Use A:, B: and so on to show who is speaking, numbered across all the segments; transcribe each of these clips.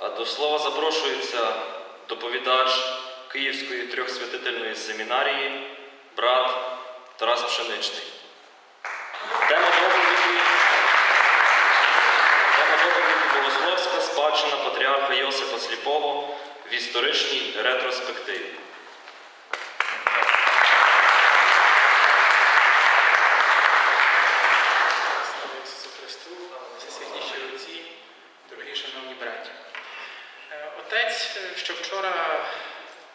A: А до слова запрошується доповідач Київської трьохсвятительної семінарії, брат Тарас Пшеничний. Тема доповіді, тема доповіді Богословська спадщина патріарха Йосипа Сліпого в історичній ретроспективі.
B: Слава Ісусу Христу, всесвятіші отці, дорогі шановні браті. Е, Отець, е, що вчора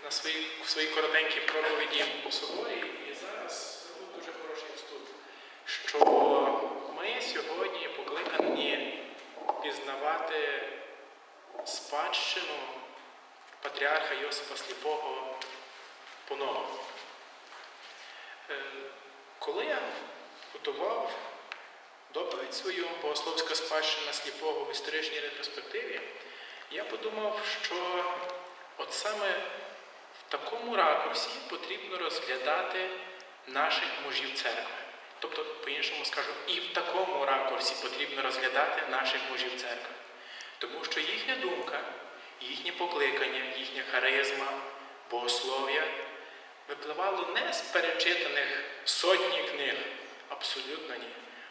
B: на своїй, в своїй коротенькій проповіді у соборі і зараз був дуже хороший вступ, що ми сьогодні покликані пізнавати спадщину патріарха Йосипа Сліпого по-новому. Е, Коли я готував доповідь свою богословська спадщина сліпого в історичній ретроспективі, я подумав, що от саме в такому ракурсі потрібно розглядати наших мужів церкви. Тобто, по-іншому скажу, і в такому ракурсі потрібно розглядати наших мужів церкви. Тому що їхня думка, їхнє покликання, їхня харизма, богослов'я випливало не з перечитаних сотні книг, абсолютно ні.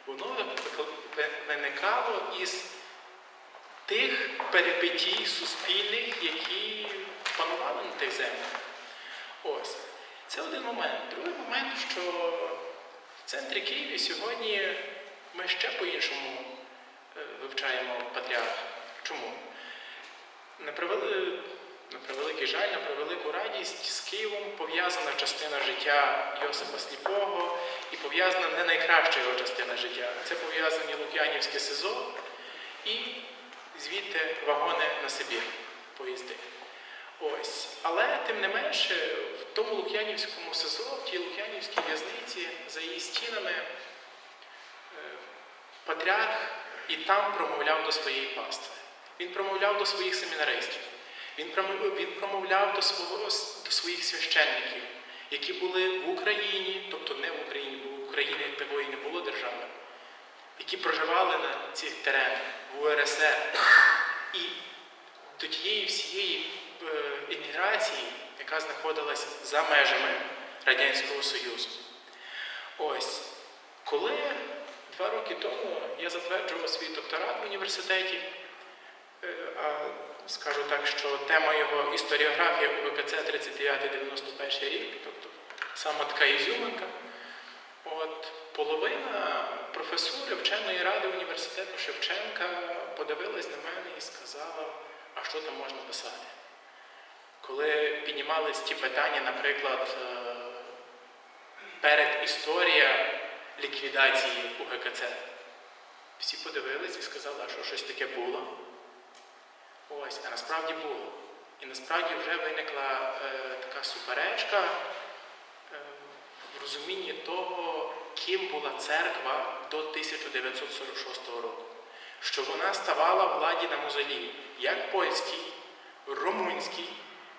B: Воно виникало із тих перипетій суспільних, які панували на тих землях. Ось. Це один момент. Другий момент, що в центрі Києві сьогодні ми ще по-іншому е, вивчаємо патріарха. Чому? На превели- на превеликий жаль, на превелику радість з Києвом пов'язана частина життя Йосипа Сліпого і пов'язана не найкраща його частина життя. Це пов'язані Лук'янівське СИЗО і звідти вагони на Сибір, поїзди. Ось. Але тим не менше, в тому Лук'янівському СИЗО, в тій Лук'янівській в'язниці, за її стінами, е, патріарх і там промовляв до своєї пастви. Він промовляв до своїх семінаристів. Він промовляв, до, свого, до своїх священників, які були в Україні, тобто не в Україні, бо в Україні такої не було держави, які проживали на цих теренах в УРСР. І до тієї всієї еміграції, яка знаходилась за межами Радянського Союзу. Ось, коли два роки тому я затверджував свій докторат в університеті, а скажу так, що тема його історіографія у ВПЦ 39-91 рік, тобто саме така ізюминка. От половина професури вченої ради університету Шевченка подивилась на мене і сказала, а що там можна писати? Коли піднімались ті питання, наприклад, е, перед історія ліквідації УГКЦ, всі подивились і сказали, що щось таке було. Ось, а насправді було. І насправді вже виникла е, така суперечка е, в розумінні того, ким була церква до 1946 року. Що вона ставала владі на мозолі, як польській, румунській,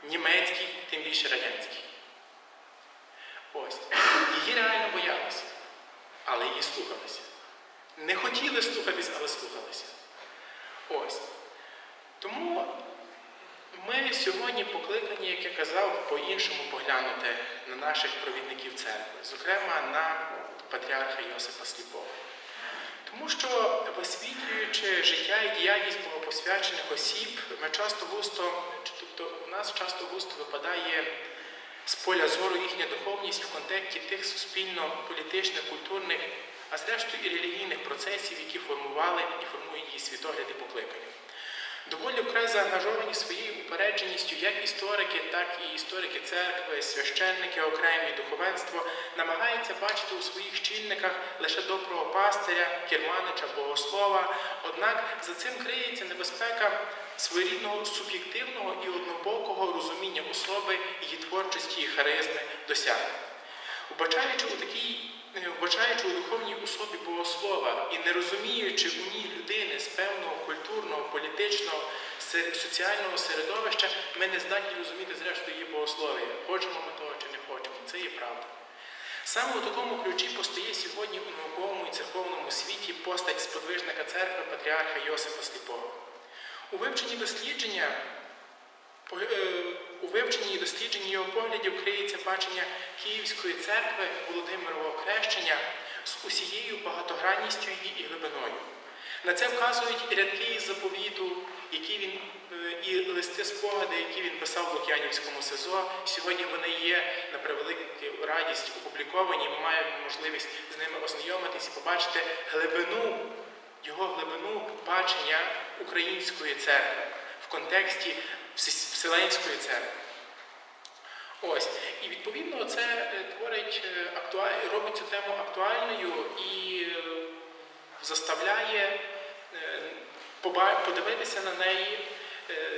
B: німецькій, тим більше радянській. Ось. Її реально боялися, але її слухалися. Не хотіли слухатись, але слухалися. Ось. Тому ми сьогодні покликані, як я казав, по-іншому поглянути на наших провідників церкви, зокрема на патріарха Йосипа Сліпого. Тому що, висвітлюючи життя і діяльність богопосвячених осіб, ми часто густо, тобто у нас часто густо випадає з поля зору їхня духовність в контексті тих суспільно-політичних, культурних, а зрештою і релігійних процесів, які формували і формують її світогляди покликання. Доволі вкрай заангажовані своєю упередженістю як історики, так і історики церкви, священники, окремі духовенство намагаються бачити у своїх щільниках лише доброго пастиря, керманича, богослова. Однак за цим криється небезпека своєрідного суб'єктивного і однобокого розуміння особи, її творчості і харизми досягнень. Убачаючи у такій, е, вбачаючи у духовній особі богослова і не розуміючи у ній людини з певного культурного, політичного, соціального середовища, ми не здатні розуміти зрештою її богослов'я. Хочемо ми того чи не хочемо. Це є правда. Саме у такому ключі постає сьогодні у науковому і церковному світі постать сподвижника церкви патріарха Йосипа Сліпого. У вивченні дослідження по- е, у вивченні і дослідженні його поглядів криється бачення Київської церкви Володимирового хрещення з усією багатогранністю її і глибиною. На це вказують рядки із заповіту, які він е, і листи спогади, які він писав в Лук'янівському СИЗО. Сьогодні вони є на превелику радість опубліковані. Ми маємо можливість з ними ознайомитись і побачити глибину, його глибину бачення української церкви в контексті Вселенської церкви. Ось. І відповідно це е, творить е, актуаль... робить цю тему актуальною і е, заставляє подивитися на неї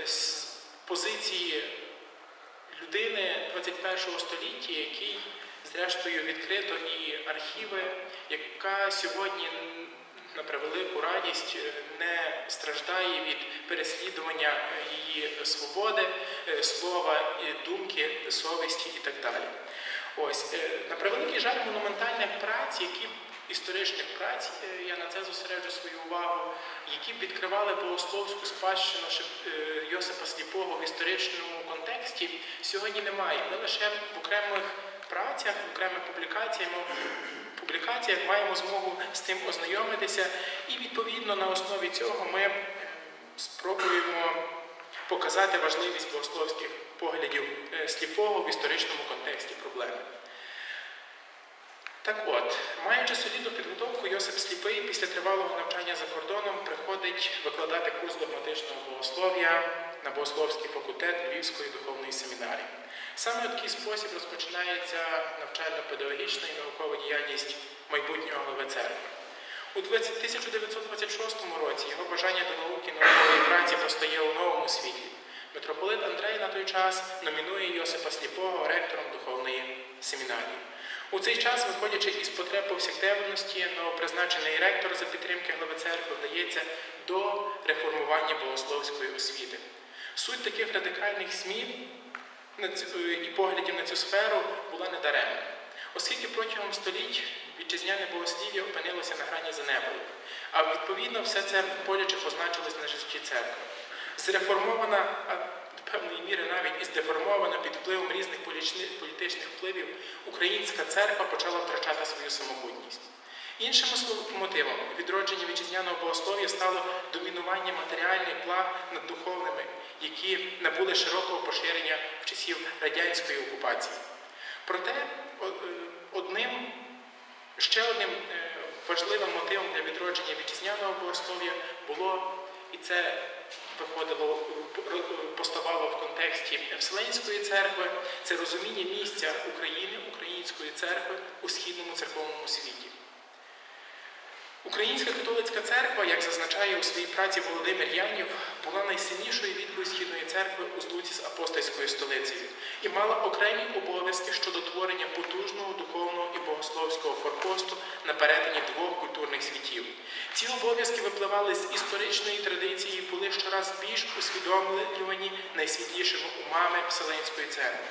B: з позиції людини 21 століття, який, зрештою, відкрито і архіви, яка сьогодні на превелику радість е, не страждає від переслідування її свободи, е, слова, думки, совісті і так далі. Ось е, на превеликий жаль монументальних праць, які історичних праць, е, я на це зосереджу свою увагу, які б відкривали богословську спадщину е, Йосипа Сліпого в історичному контексті, сьогодні немає. Ми лише в окремих працях, в окремих публікаціях, публікаціях маємо змогу з тим ознайомитися, і відповідно на основі цього ми е, спробуємо показати важливість богословських поглядів сліпого в історичному контексті проблеми. Так от, маючи солідну підготовку, Йосип Сліпий після тривалого навчання за кордоном приходить викладати курс догматичного богослов'я на богословський факультет Львівської духовної семінарії. Саме у такий спосіб розпочинається навчально-педагогічна і наукова діяльність майбутнього глави церкви. У 1926 році його бажання до науки наукової праці постає у новому світлі. Митрополит Андрей на той час номінує Йосипа Сліпого ректором духовної семінарії. У цей час, виходячи із потреб повсякденності, новопризначений ректор за підтримки глави церкви вдається до реформування богословської освіти. Суть таких радикальних змін і поглядів на цю сферу була недаремна, оскільки протягом століть вітчизняне богослів'я опинилося на грані занепаду, а відповідно все це боляче позначилось на житті церкви. Зреформована, а до певної міри навіть і здеформована під впливом різних політичних- впливів, українська церква почала втрачати свою самобутність. Іншим мотивом відродження вітчизняного богослов'я стало домінування матеріальних благ над духовними, які набули широкого поширення в часів радянської окупації. Проте е, одним ще одним е, важливим мотивом для відродження вітчизняного богослов'я було, і це виходило, поставало в контексті Вселенської церкви, це розуміння місця України, української церкви у східному церковному світі. Українська католицька церква, як зазначає у своїй праці Володимир Янів, була найсильнішою відкою східної церкви у злуці з апостольською столицею і мала окремі обов'язки щодо творення потужного духовного богословського форпосту на перетині двох культурних світів. Ці обов'язки випливали з історичної традиції і були щораз більш усвідомлювані найсвітлішими умами Вселенської церкви.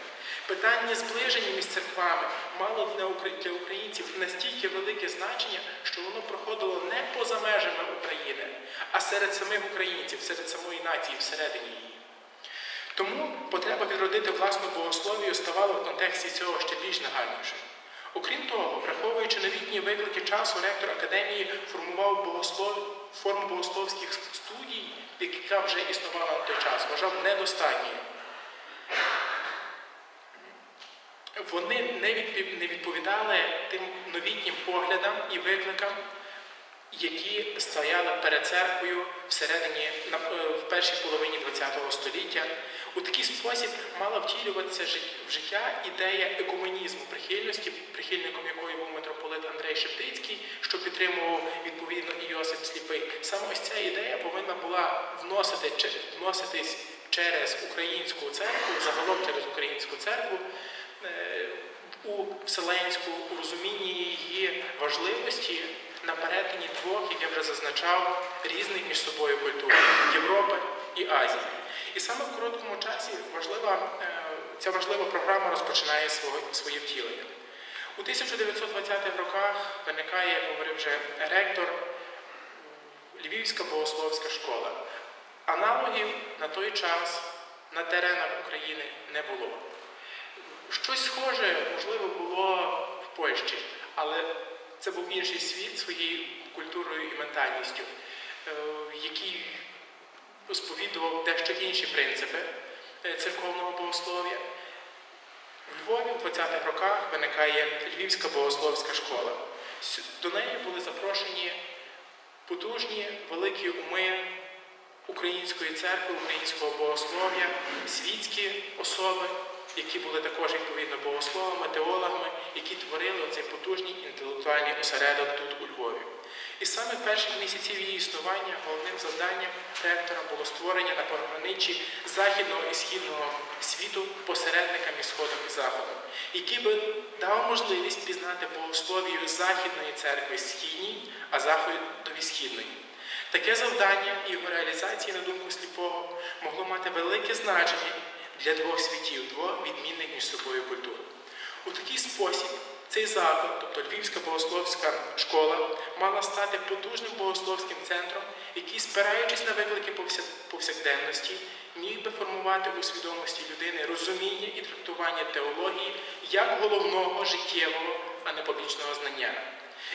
B: Питання зближення між церквами мало для українців настільки велике значення, що воно проходило не поза межами України, а серед самих українців, серед самої нації, всередині її. Тому потреба відродити власну богословію ставала в контексті цього ще більш нагальнішою. Окрім того, враховуючи новітні виклики часу, ректор академії формував богослов... форму богословських студій, яка вже існувала на той час, вважав недостатньою. Вони не відповідали тим новітнім поглядам і викликам, які стояли перед церквою всередині е, в першій половині ХХ століття. У такий спосіб мала втілюватися в життя ідея екуменізму, прихильності, прихильником якої був митрополит Андрей Шептицький, що підтримував відповідно і Йосип Сліпий. Саме ось ця ідея повинна була вносити, вноситись через українську церкву, загалом через українську церкву. е, у вселенську у розумінні її важливості на перетині двох, як я вже зазначав, різних між собою культур Європи і Азії. І саме в короткому часі важлива, е, ця важлива програма розпочинає своє, своє втілення. У 1920-х роках виникає, як говорив вже ректор, Львівська богословська школа. Аналогів на той час на теренах України не було. Щось схоже, можливо, було в Польщі, але це був інший світ своєю культурою і ментальністю, е, який сповідував дещо інші принципи е, церковного богослов'я. У Львові в 20-х роках виникає Львівська богословська школа. До неї були запрошені потужні великі уми української церкви, українського богослов'я, світські особи, які були також відповідно богословами, теологами, які творили оцей потужний інтелектуальний осередок тут у Львові. І саме перших місяців її існування головним завданням ректора було створення на пограничі західного і східного світу посередниками Сходом і Заходом, який би дав можливість пізнати богословію Західної церкви східній, а заходові східної. Таке завдання і його реалізація, на думку сліпого, могло мати велике значення для двох світів, двох відмінних між собою культур. У такий спосіб цей заклад, тобто Львівська богословська школа, мала стати потужним богословським центром, який, спираючись на виклики повсякденності, міг би формувати у свідомості людини розуміння і трактування теології як головного життєвого, а не побічного знання.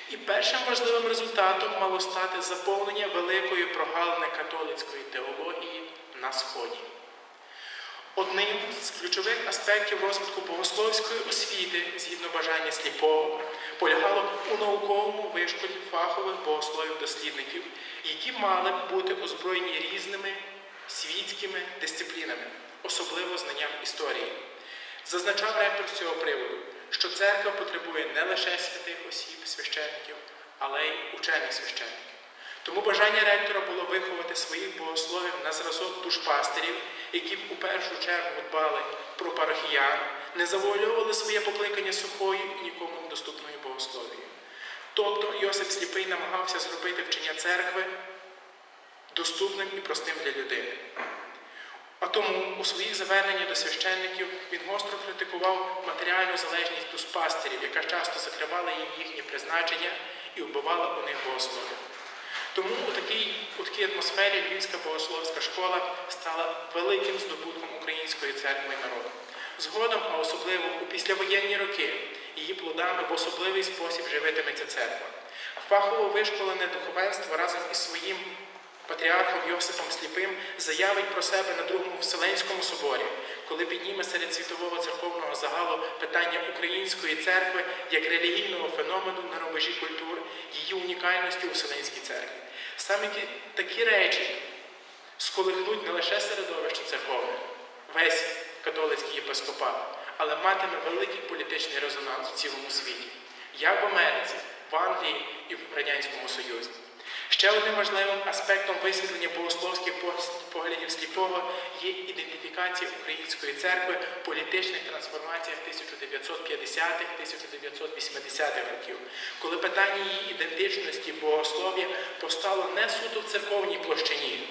B: І першим важливим результатом мало стати заповнення великої прогалини католицької теології на Сході. Одним з ключових аспектів розвитку богословської освіти, згідно бажання сліпого, полягало у науковому вишколі фахових богословів-дослідників, які мали б бути озброєні різними світськими дисциплінами, особливо знанням історії. Зазначав ректор з цього приводу, що церква потребує не лише святих осіб, священників, але й учених священників. Тому бажання ректора було виховати своїх богословів на зразок душпастерів, які б у першу чергу дбали про парахіян, не завуальовували своє покликання сухою і нікому недоступною богословією. Тобто Йосип Сліпий намагався зробити вчення церкви доступним і простим для людини. А тому у своїх зверненнях до священників він гостро критикував матеріальну залежність душпастерів, яка часто закривала їм їхні призначення і вбивала у них богослов'я. Тому у такій, у такій атмосфері Львівська богословська школа стала великим здобутком української церкви і народу. Згодом, а особливо у післявоєнні роки, її плодами в особливий спосіб живитиметься церква. Фахово вишколене духовенство разом із своїм патріархом Йосифом Сліпим заявить про себе на Другому Вселенському соборі, коли підніме серед світового церковного загалу питання української церкви як релігійного феномену на рубежі культур, її унікальності у Вселенській церкві. Саме такі речі сколихнуть не лише середовище церковне, весь католицький єпископат, але матиме великий політичний резонанс у цілому світі, як в Америці, в Англії і в Радянському Союзі. Ще одним важливим аспектом висвітлення богословських поглядів сліпого є ідентифікація української церкви політичних трансформаціях 1950-1980-х років, коли питання її ідентичності богослов'я постало не суто в церковній площині,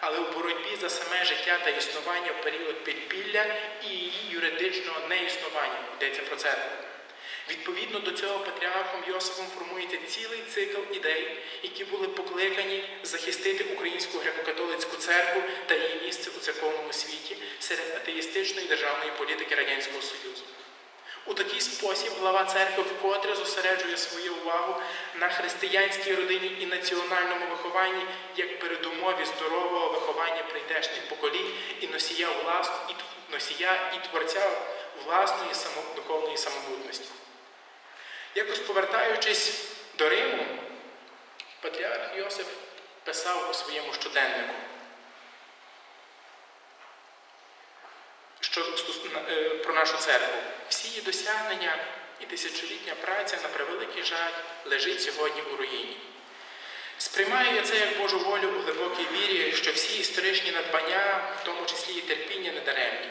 B: але в боротьбі за саме життя та існування в період підпілля і її юридичного неіснування йдеться про церкву. Відповідно до цього патріархом Йосифом формується цілий цикл ідей, які були покликані захистити українську греко-католицьку церкву та її місце у церковному світі серед атеїстичної державної політики Радянського Союзу. У такий спосіб глава церкви вкотре зосереджує свою увагу на християнській родині і національному вихованні як передумові здорового виховання прийдешніх поколінь і носія влас... і носія і творця власної духовної самобутності. Якось повертаючись до Риму, патріарх Йосиф писав у своєму щоденнику, що е, про нашу церкву. Всі її досягнення і тисячолітня праця, на превеликий жаль, лежить сьогодні у руїні. Сприймаю я це як Божу волю у глибокій вірі, що всі історичні надбання, в тому числі і терпіння, недаремні.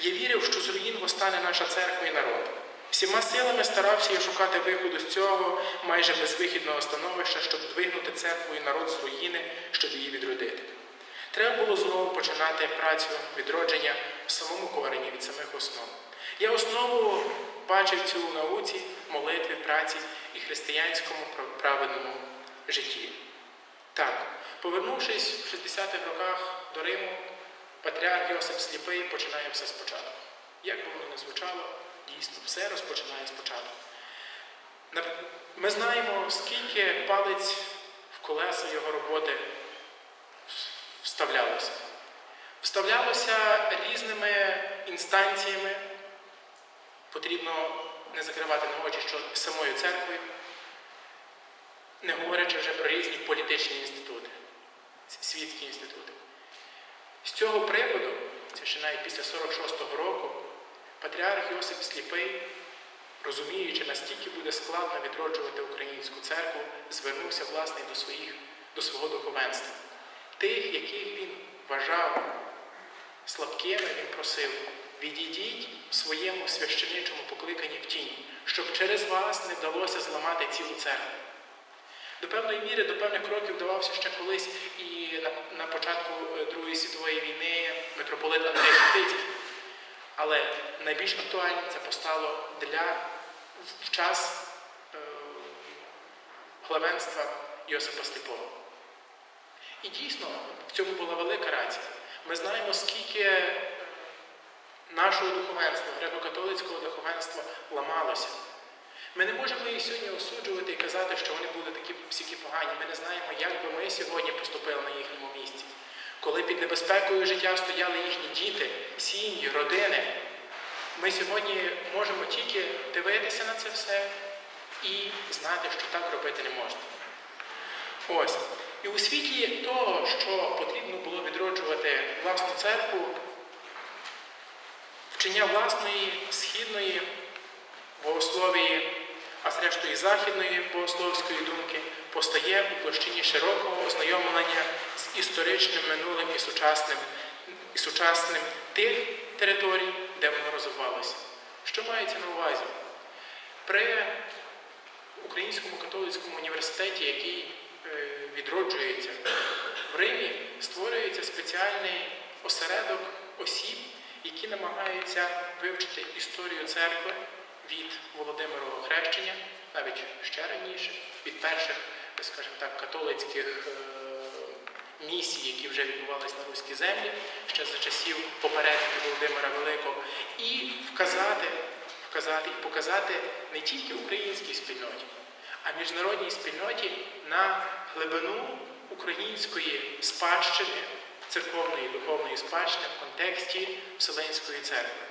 B: Я вірив, що з руїн постане наша церква і народ. Всіма силами старався я шукати виходу з цього майже безвихідного становища, щоб двигнути церкву і народ з руїни, щоб її відродити. Треба було знову починати працю відродження в самому корені від самих основ. Я основу бачив цю науці, молитві, праці і християнському праведному житті. Так, повернувшись в 60-х роках до Риму, патріарх Йосип Сліпий починає все спочатку. Як би воно не звучало, дійсно, все розпочинає спочатку. Ми знаємо, скільки палець в колеса його роботи вставлялося. Вставлялося різними інстанціями. Потрібно не закривати на очі, що самою церквою, не говорячи вже про різні політичні інститути, світські інститути. З цього приводу, це ще навіть після 46-го року, патріарх Йосип Сліпий, розуміючи, наскільки буде складно відроджувати українську церкву, звернувся власне до, своїх, до свого духовенства. Тих, яких він вважав слабкими, він просив, відійдіть в своєму священичому покликанні в тіні, щоб через вас не вдалося зламати цілу церкву. До певної міри, до певних кроків вдавався ще колись і на, на початку е, Другої світової війни митрополит Андрей Шептицький. Але найбільш актуальним це постало для в- час е, главенства Йосипа Сліпого. І дійсно, в цьому була велика рація. Ми знаємо, скільки е, нашого духовенства, греко-католицького духовенства ламалося. Ми не можемо їх сьогодні осуджувати і казати, що вони були такі всікі погані. Ми не знаємо, як би ми сьогодні поступили на їхньому місці. Коли під небезпекою життя стояли їхні діти, сім'ї, родини, ми сьогодні можемо тільки дивитися на це все і знати, що так робити не можна. Ось. І у світлі того, що потрібно було відроджувати власну церкву, вчення власної східної богословії, а зрештою західної богословської думки, постає у площині широкого ознайомлення з історичним минулим і сучасним, і сучасним тих територій, де воно розвивалося. Що мається на увазі? При Українському католицькому університеті, який е, відроджується в Римі, створюється спеціальний осередок осіб, які намагаються вивчити історію церкви від Володимирового хрещення, навіть ще раніше, від перших, скажімо так, католицьких е, місій, які вже відбувалися на руській землі, ще за часів попередників Володимира Великого, і вказати, вказати і показати не тільки українській спільноті, а міжнародній спільноті на глибину української спадщини, церковної і духовної спадщини в контексті Вселенської церкви.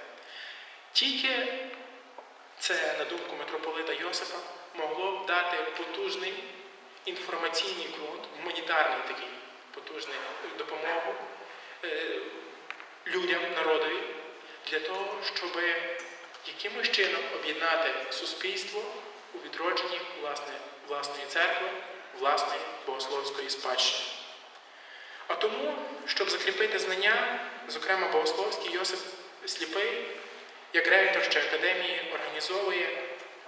B: Тільки це, на думку митрополита Йосифа, могло б дати потужний інформаційний ґрунт, гуманітарний такий потужний допомогу е, людям, народові, для того, щоб якимось чином об'єднати суспільство у відродженні власне, власної церкви, власної богословської спадщини. А тому, щоб закріпити знання, зокрема богословський Йосип Сліпий, як ректор ще академії, організовує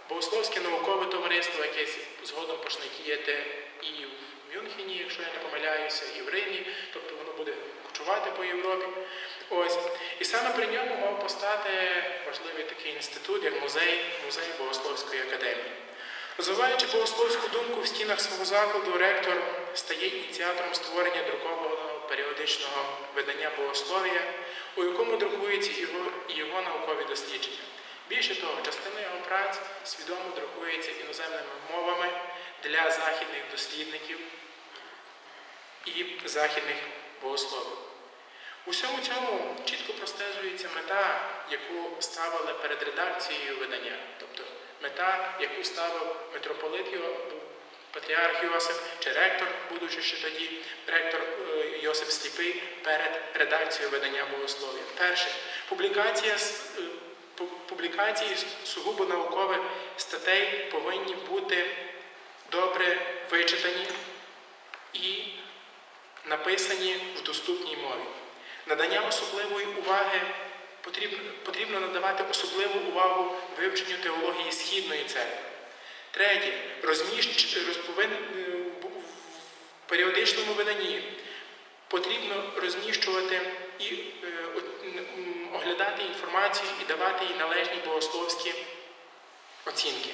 B: богословське наукове товариство, яке згодом почне діяти і в Мюнхені, якщо я не помиляюся, і в Римі, тобто воно буде кочувати по Європі. Ось. І саме при ньому мав постати важливий такий інститут, як музей, музей Богословської академії. Розвиваючи богословську думку в стінах свого закладу, ректор стає ініціатором створення друкованого періодичного видання богослов'я, у якому друкуються його, його наукові дослідження. Більше того, частина його праць свідомо друкується іноземними мовами для західних дослідників і західних богословів. У всьому цьому чітко простежується мета, яку ставили перед редакцією видання, тобто мета, яку ставив митрополит Патріарх Йосип чи ректор, будучи ще тоді, ректор е, Йосип Сліпий перед редакцією видання богослов'я. Перше, публікація е, пу- публікації сугубо наукових статей повинні бути добре вичитані і написані в доступній мові. Надання особливої уваги потрібно, потрібно надавати особливу увагу вивченню теології Східної церкви. Третє, розміщ, роз, повин, е, в періодичному виданні потрібно розміщувати і е, оглядати інформацію і давати їй належні богословські оцінки.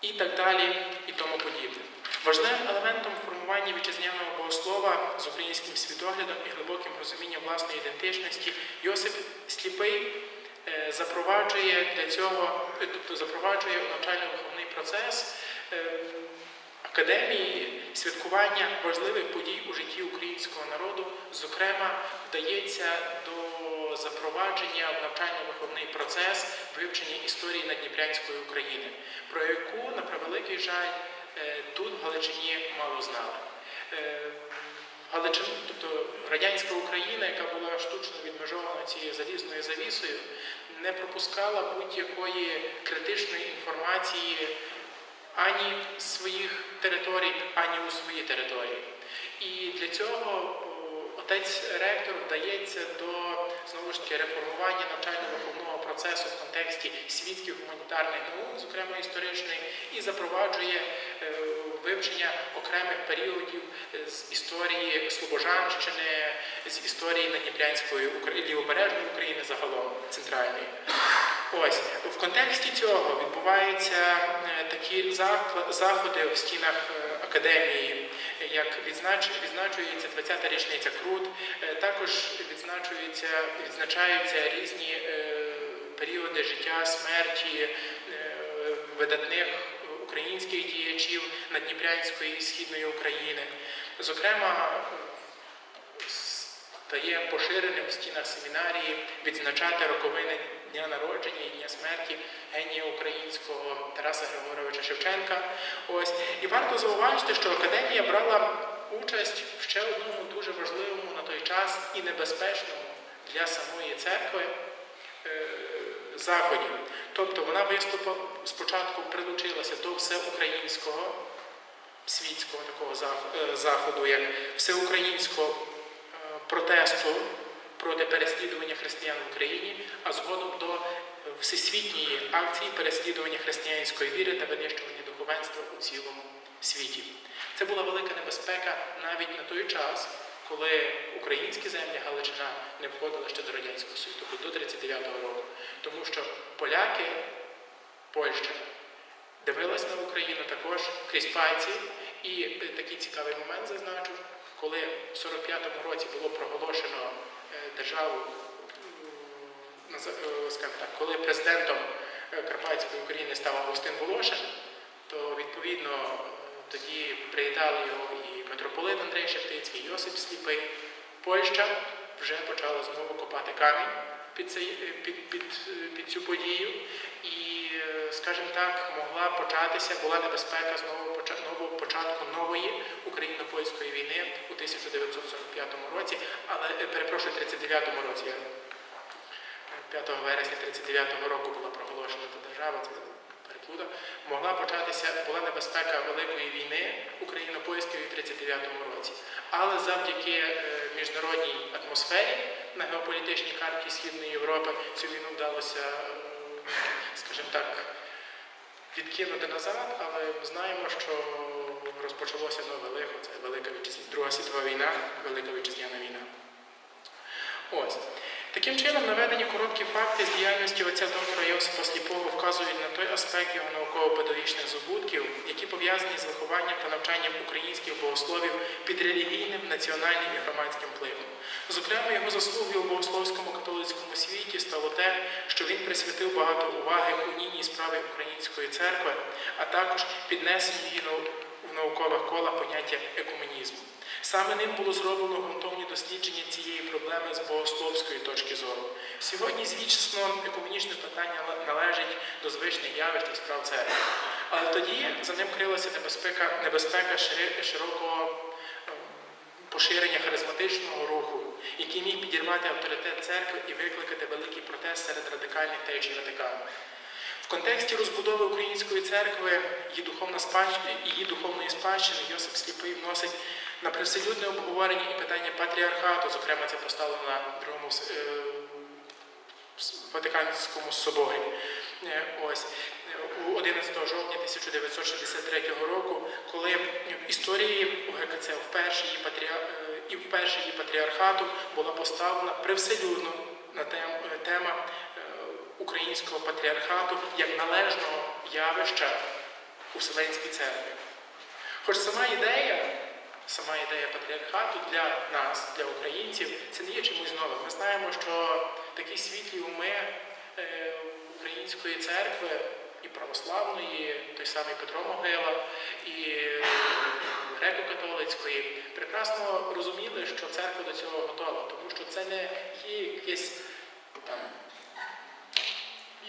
B: І так далі, і тому подібне. Важливим елементом формування вітчизняного богослова з українським світоглядом і глибоким розумінням власної ідентичності Йосип Сліпий е, запроваджує для цього, е, тобто запроваджує навчально-виховний процес академії святкування важливих подій у житті українського народу. Зокрема, вдається до запровадження в навчально-виховний процес вивчення історії Надніпрянської України, про яку, на превеликий жаль, е, тут в Галичині мало знали. Е, Галичин, тобто радянська Україна, яка була штучно відмежована цією залізною завісою, не пропускала будь-якої критичної інформації ані своїх територій, ані у свої території. І для цього отець ректор вдається до знову ж таки реформування навчально-виховного процесу в контексті світських гуманітарних наук, зокрема історичної, і запроваджує е, вивчення окремих періодів з історії Слобожанщини, з історії Надніпрянської лівобережної України загалом центральної. Ось в контексті цього відбуваються е, такі заходи в стінах е, академії, як відзначується 20-та річниця Крут, е, також відзначаються різні періоди життя, смерті видатних українських діячів Надніпрянської і Східної України. Зокрема, стає поширеним в стінах семінарії відзначати роковини дня народження і дня смерті генія українського Тараса Григоровича Шевченка. Ось і варто зауважити, що академія брала участь в ще одному дуже важливому на той час і небезпечному для самої церкви е, заході. Тобто вона виступила спочатку прилучилася до всеукраїнського світського такого е, заходу, як всеукраїнського е, протесту проти переслідування християн в Україні, а згодом до е, всесвітньої акції переслідування християнської віри та винищування духовенства у цілому світі. Це була велика небезпека навіть на той час, коли українські землі Галичина не входили ще до Радянського Союзу, до 39-го року. Тому що поляки, Польща дивилась на Україну також крізь пальці. І е, такий цікавий момент зазначу, коли в 45-му році було проголошено державу, м, наза- е, скажімо так, коли президентом е, Карпатської України став Августин Волошин, то відповідно е, тоді приїдали його і митрополит Андрей Шептицький, і Йосип Сліпий. Польща вже почала знову копати камінь під, цей, е, під, під, е, під цю подію. І, е, скажімо так, могла початися, була небезпека знову поча- початку нової 1945 році, але е, перепрошую, 39-му році. Е, 5 вересня 39 року була проголошена та держава. Це переплутав. Могла початися, була небезпека Великої війни україно-польської в 39 році. Але завдяки е, міжнародній атмосфері на геополітичній карті Східної Європи цю війну вдалося, е, скажімо так, відкинути назад, але ми знаємо, що розпочалося нове Велика Вітчизня, Друга світова війна, Велика Вітчизняна війна. Ось. Таким чином, наведені короткі факти з діяльності отця доктора Йосипа Сліпого вказують на той аспект його науково-педагогічних здобутків, які пов'язані з вихованням та навчанням українських богословів під релігійним, національним і громадським впливом. Зокрема, його заслуги у богословському католицькому світі стало те, що він присвятив багато уваги унійній справі української церкви, а також піднесенню її наукових колах поняття екуменізму. Саме ним було зроблено ґрунтовні дослідження цієї проблеми з богословської точки зору. Сьогодні, звісно, екуменічне питання нале- належить до звичних явищ і справ церкви. Але тоді за ним крилася небезпека, небезпека широкого е, поширення харизматичного руху, який міг підірвати авторитет церкви і викликати великий протест серед радикальних течій Ватикану. Контексті розбудови української церкви її, духовна спадщина, її духовної спадщини Йосип Сліпий вносить на привселюдне обговорення і питання патріархату, зокрема це постало на другому е, Ватиканському соборі. Е, Ось е, 11 жовтня 1963 року, коли в історії УГКЦ вперше її патріар... е, і вперше її патріархату була поставлена привселюдно на тем... е, тема е, українського патріархату як належного явища у Вселенській церкві. Хоч сама ідея, сама ідея патріархату для нас, для українців, це не є чимось новим. Ми знаємо, що такі світлі уми е, української церкви і православної, той самий Петро Могила, і греко-католицької, прекрасно розуміли, що церква до цього готова, тому що це не є якесь там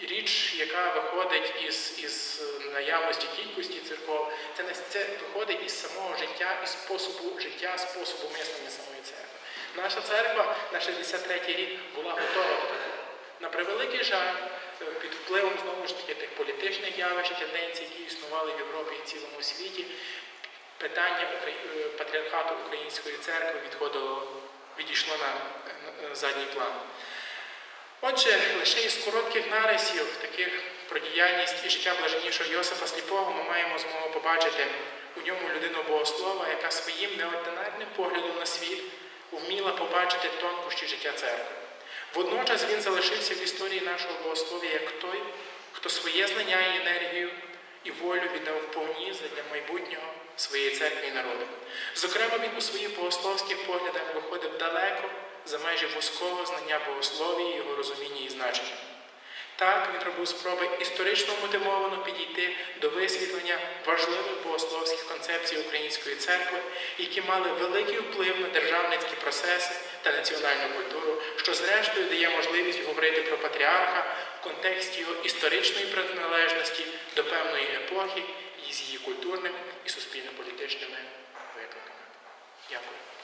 B: річ, яка виходить із, із наявності кількості церков, це це виходить із самого життя, із способу життя, способу мислення самої церкви. Наша церква на 63-й рік була готова до такого. На превеликий жаль, е, під впливом знову ж таки тих політичних явищ, тенденцій, які існували в Європі і в цілому світі, питання е, патріархату Української церкви відходило, відійшло на задній план. Отже, лише із коротких нарисів таких про діяльність і життя блаженнішого Йосифа Сліпого ми маємо змогу побачити у ньому людину богослова, яка своїм неординарним поглядом на світ вміла побачити тонкощі життя церкви. Водночас він залишився в історії нашого богослов'я як той, хто своє знання і енергію і волю віддав повні для майбутнього своєї церкви і народу. Зокрема, він у своїх богословських поглядах виходив далеко за межі вузького знання богословії, його розуміння і значення. Так, він робив спроби історично мотивовано підійти до висвітлення важливих богословських концепцій Української церкви, які мали великий вплив на державницькі процеси та національну культуру, що зрештою дає можливість говорити про патріарха в контексті його історичної приналежності до певної епохи і з її культурними і суспільно-політичними викликами. Дякую.